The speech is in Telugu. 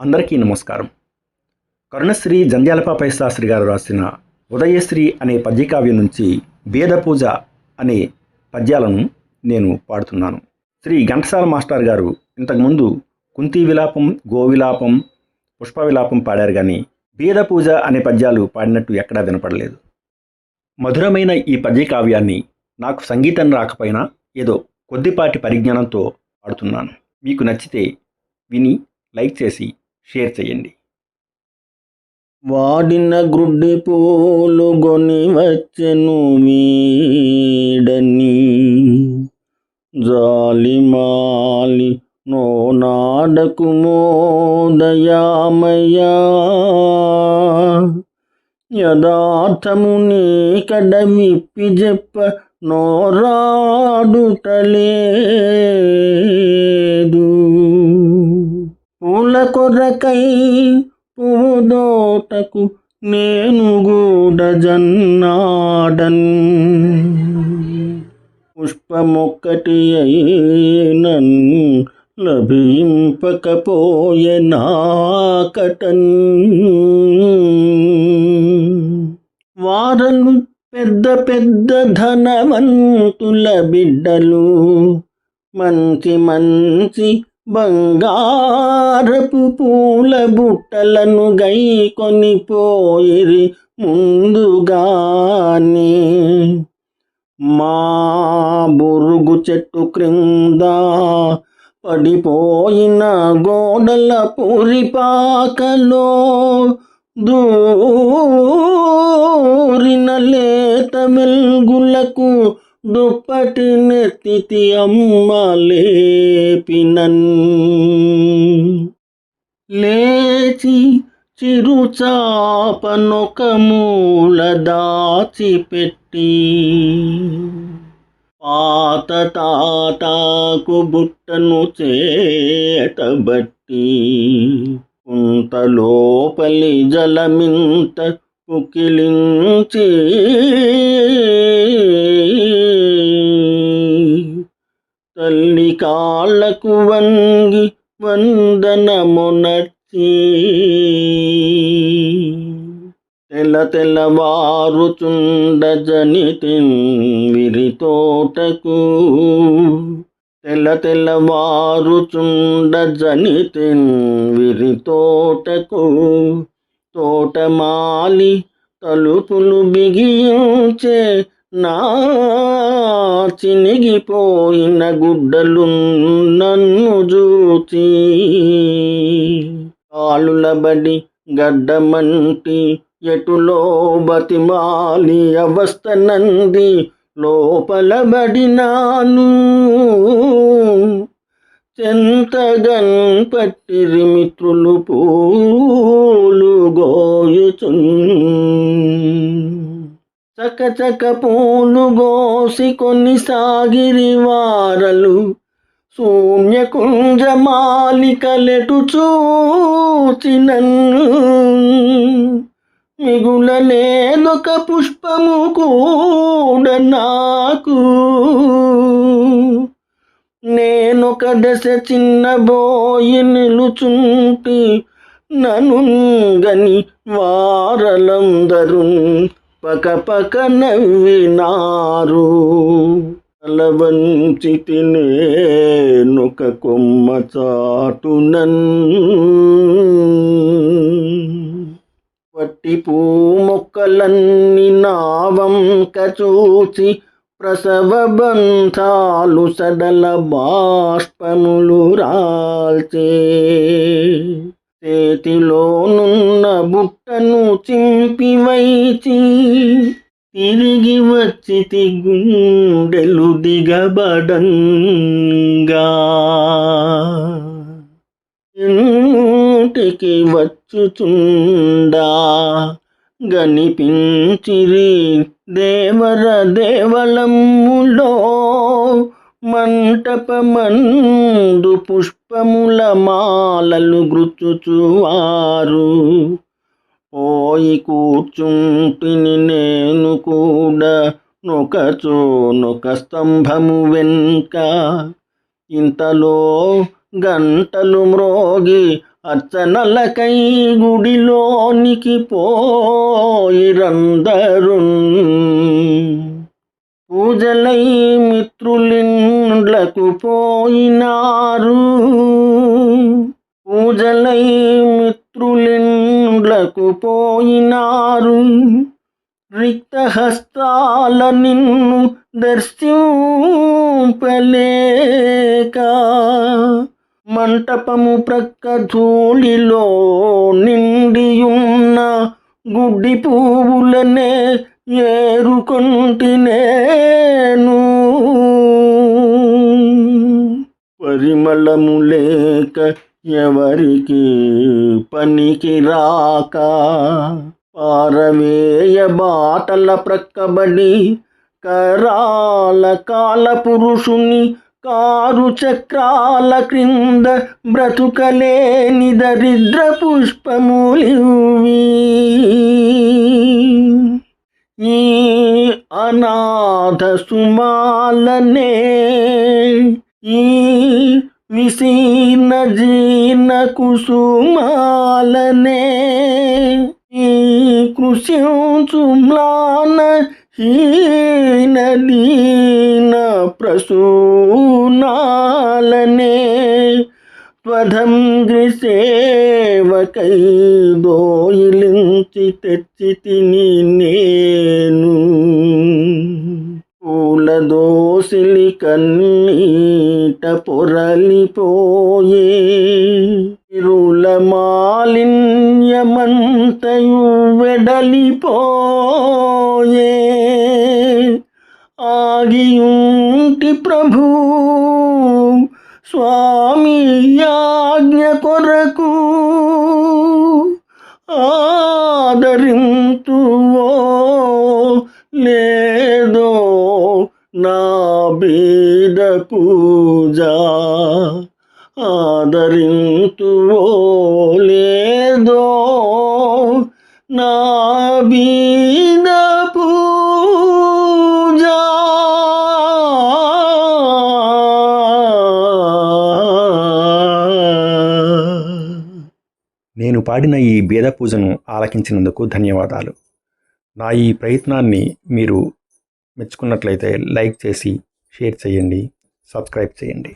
అందరికీ నమస్కారం. కరుణశ్రీ జంధ్యాలపాపై శాస్త్రి గారు రాసిన ఉదయశ్రీ అనే పద్యకావ్యం నుంచి భేదపూజ అనే పద్యాలను నేను పాడుతున్నాను. శ్రీ ఘంటసాల మాస్టర్ గారు ఇంతకుముందు కుంతి విలాపం గోవిలాపం పుష్ప విలాపం పాడారు కానీ భేదపూజ అనే పద్యాలు పాడినట్టు ఎక్కడా వినపడలేదు. మధురమైన ఈ పద్యకావ్యాన్ని నాకు సంగీతం రాకపోయినా ఏదో కొద్దిపాటి పరిజ్ఞానంతో పాడుతున్నాను. మీకు నచ్చితే విని లైక్ చేసి షేర్ చేయండి వాడిన గ్రుడ్డి పూలు గొని వచ్చెను వీడని. జాలిమాలి నో నాడకు మోదయామయ్యా. యథార్థము నీ కడ విప్పి చెప్ప నోరాడుటలేదు కొరకై పూదోటకు నేను కూడా జన్నాడన్. పుష్పమొక్కటి అయినన్ లభింపకపోయే నాకటన్ వారలు పెద్ద పెద్ద ధనవంతుల బిడ్డలు మంచి మంచి బంగారపు పూల బుట్టలను గై కొనిపోయిరి ముందుగానే. మా బురుగు చెట్టు క్రింద పడిపోయిన గోడల పూరిపాకలో దూరిన లేత మెల్గులకు దుప్పటి నెత్తితి అమ్మ లేపినన్. లేచి చిరుచాపనొక మూల దాచిపెట్టి. పాత తాతాకు బుట్టను చేతబట్టి. కుంత లోపలి జలమింత పుకిలించి తల్లి కాళ్ళకు వంగి వందనమునర్చి. తెల్ల తెల్లవారుచుండ జనితిన్ విరితోటకు. తెల్ల తెల్లవారుచుండ జనితిన్ విరితోటకు. తోటమాలి తలుపులు బిగించే నా చినిగిపోయిన గుడ్డలు నన్ను చూచి కాలులబడి గడ్డమంటి ఎటులో బతిమాలి అవస్థ నంది లోపలబడినాను చెంతగన్ పట్టిరి మిత్రులు పూలు గోయుచున్. చకచక పూలు గోసి కొన్ని సాగిరి వారలు. శూన్యకుంజ మాలికలెటు చూచినన్. మిగులలేదొక పుష్పము కూడా ఒక దశ చిన్నబోయి నిలుచుంటి నను గని వారలందరూ పక పక నవ్వినారు. అలవంచి తినేనొక కొమ్మ చాటునన్ వట్టి పూ మొక్కలన్నీ నావంక చూచి ప్రసవ బంధాలు సడల బాష్పములు రాల్చే. చేతిలోనున్న బుట్టను చింపి వైచి తిరిగి వచ్చి గుండెలు దిగబడంగా. ఇంటికి వచ్చుచుండా గనిపించిరి దేవర దేవలమ్ములో మంటపమందు పుష్పముల మాలలు గుచ్చుచువారు. పోయి కూర్చుంటిని నేను కూడా నొకచో నొక స్తంభము వెనుక ఇంతలో గంటలు మ్రోగి అర్చనలకై గుడిలోనికి పోయిరందరు పూజలై మిత్రులిండ్లకు పోయినారు. పూజలై మిత్రులిండ్లకు పోయినారు. రిక్తహస్తాల నిన్ను దర్శింపలేక మంటపము ప్రక్క ధూళిలో నిండియున్న గుడ్డి పువ్వులనే ఏరుకొంటినేను. పరిమళము లేక ఎవరికి పనికి రాక? పారవేయ బాటల ప్రక్కబడి కరాల కాల పురుషుని కారు చక్రాల క్రింద బ్రతుకలేని దరిద్ర పుష్పములివి ఈ అనాథ సుమాలనే ఈ విసీర్ణ జీర్ణ కుసుమాలనే ఈ కృషించు చుమ్లాన హీనదీ ప్రసూనాలనే త్వధం గ్రిసేవకై దోయిలించి తెచ్చి తిని నేను పూలదోసిలి కన్నీట పొరలిపోయే ఇరుల మాలిన్యమంతయు వెడలిపోయే ఆగియూ ఆగియుంటి ప్రభు స్వామి యాజ్ఞ కొరకు ఆదరింతువో లేదో నా బీద పూజ ఆదరింతువో లేదో నా బీద నేను పాడిన ఈ భేద పూజను ఆలకించినందుకు ధన్యవాదాలు. నా ఈ ప్రయత్నాన్ని మీరు మెచ్చుకున్నట్లయితే లైక్ చేసి షేర్ చేయండి సబ్స్క్రైబ్ చేయండి.